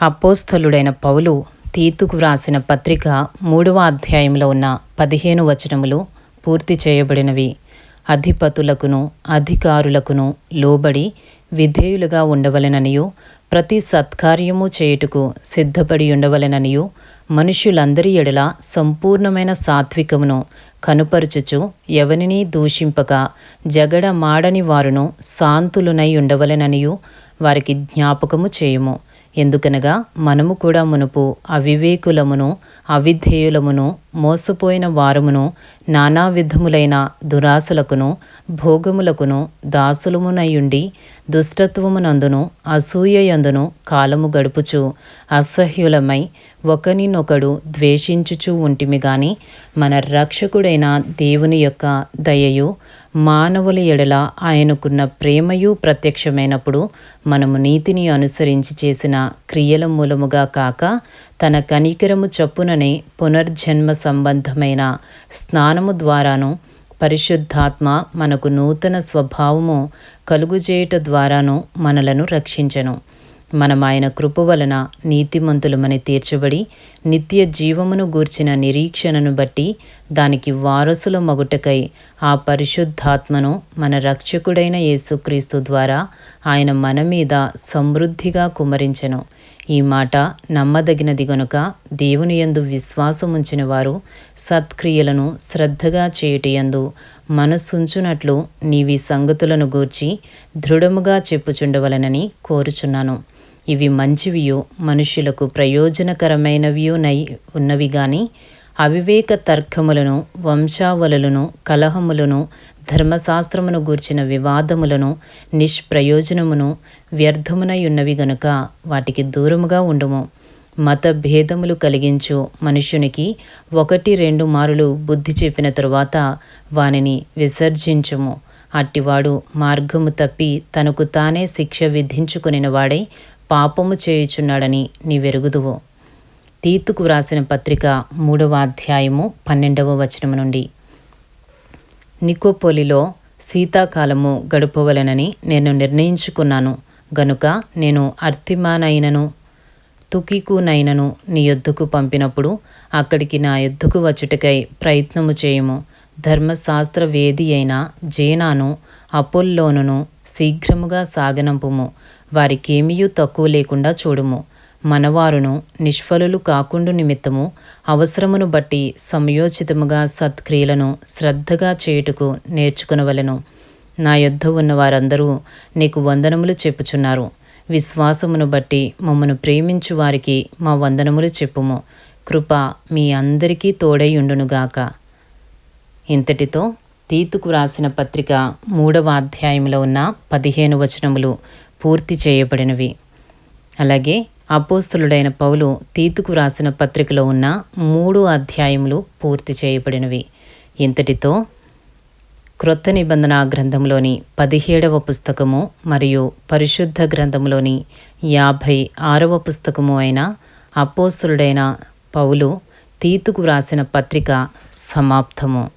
అపోస్థలుడైన పౌలు తీతుకు వ్రాసిన పత్రిక మూడవ అధ్యాయంలో ఉన్న పదిహేను వచనములు పూర్తి చేయబడినవి. అధిపతులకును అధికారులకును లోబడి విధేయులుగా ఉండవలెననియు ప్రతి సత్కార్యము చేయుటకు సిద్ధపడి ఉండవలెననియు మనుష్యులందరి ఎడల సంపూర్ణమైన సాత్వికమును కనుపరుచుచు ఎవరినీ దూషింపక జగడ మాడని వారును శాంతులునై ఉండవలెననియు వారికి జ్ఞాపకము చేయుము. ఎందుకనగా మనము కూడా మునుపు అవివేకులమును అవిధేయులమును మోసపోయిన వారమును నానా విధములైన దురాశలకును భోగములకును దాసులమునయుండి దుష్టత్వమునందును అసూయయందును కాలము గడుపుచు అసహ్యులమై ఒకనినొకడు ద్వేషించుచూ ఉంటిమి గాని మన రక్షకుడైన దేవుని యొక్క దయయు మానవుల ఎడల ఆయనకున్న ప్రేమయు ప్రత్యక్షమైనప్పుడు మనము నీతిని అనుసరించి చేసిన క్రియల మూలముగా కాక తన కనికరము చప్పుననే పునర్జన్మ సంబంధమైన స్నానము ద్వారాను పరిశుద్ధాత్మ మనకు నూతన స్వభావము కలుగుచేయుట ద్వారాను మనలను రక్షించను. మనం ఆయన కృప వలన నీతిమంతులమని తీర్చబడి నిత్య జీవమును గూర్చిన నిరీక్షణను బట్టి దానికి వారసుల మగుటకై ఆ పరిశుద్ధాత్మను మన రక్షకుడైన యేసుక్రీస్తు ద్వారా ఆయన మన మీద సమృద్ధిగా కుమరించెను. ఈ మాట నమ్మదగినది గనుక దేవుని యందు విశ్వాసముంచిన వారు సత్క్రియలను శ్రద్ధగా చేయుటయందు మనస్సుంచునట్లు నీవి సంగతులను గూర్చి దృఢముగా చెప్పుచుండవలనని కోరుచున్నాను. ఇవి మంచివియు మనుష్యులకు ప్రయోజనకరమైనవియునై ఉన్నవి గాని అవివేక తర్కములను వంశావళులను కలహములను ధర్మశాస్త్రమును గూర్చిన వివాదములను నిష్ప్రయోజనమును వ్యర్థమునయున్నవి గనుక వాటికి దూరముగా ఉండుము. మత భేదములు కలిగించు మనుషునికి ఒకటి రెండు మారులు బుద్ధి చెప్పిన తరువాత వానిని విసర్జించుము. అట్టివాడు మార్గము తప్పి తనకు తానే శిక్ష విధించుకునిన వాడై పాపము చేయుచున్నాడని నీవెరుగుదువు. తీతుకు వ్రాసిన పత్రిక మూడవ అధ్యాయము పన్నెండవ వచనము నుండి. నికోపోలిలో శీతాకాలము గడుపవలనని నేను నిర్ణయించుకున్నాను. గనుక నేను అర్థిమానైనను తుకికునైనను నీ యొద్దకు పంపినప్పుడు అక్కడికి నా యొద్దకు వచ్చుటకై ప్రయత్నము చేయము. ధర్మశాస్త్ర వేది అయిన జేనాను అపోల్లోనును శీఘ్రముగా సాగనంపుము. వారికేమీ తక్కువ లేకుండా చూడుము. మనవారును నిష్ఫలులు కాకుండు నిమిత్తము అవసరమును బట్టి సమయోచితముగా సత్క్రియలను శ్రద్ధగా చేయుటకు నేర్చుకునవలెను. నా యొద్ద ఉన్న వారందరూ నీకు వందనములు చెప్పుచున్నారు. విశ్వాసమును బట్టి మమ్మను ప్రేమించు వారికి మా వందనములు చెప్పుము. కృప మీ అందరికీ తోడైయుండునుగాక ఇంతటితో తీతుకు రాసిన పత్రిక మూడవ అధ్యాయంలో ఉన్న పదిహేను వచనములు పూర్తి చేయబడినవి. అలాగే అపోస్తులుడైన పౌలు తీతుకు రాసిన పత్రికలో ఉన్న మూడు అధ్యాయములు పూర్తి చేయబడినవి. ఇంతటితో క్రొత్త నిబంధన గ్రంథంలోని పదిహేడవ పుస్తకము మరియు పరిశుద్ధ గ్రంథంలోని యాభై ఆరవ పుస్తకము అయిన అపోస్తులుడైన పౌలు తీతుకు వ్రాసిన పత్రిక సమాప్తము.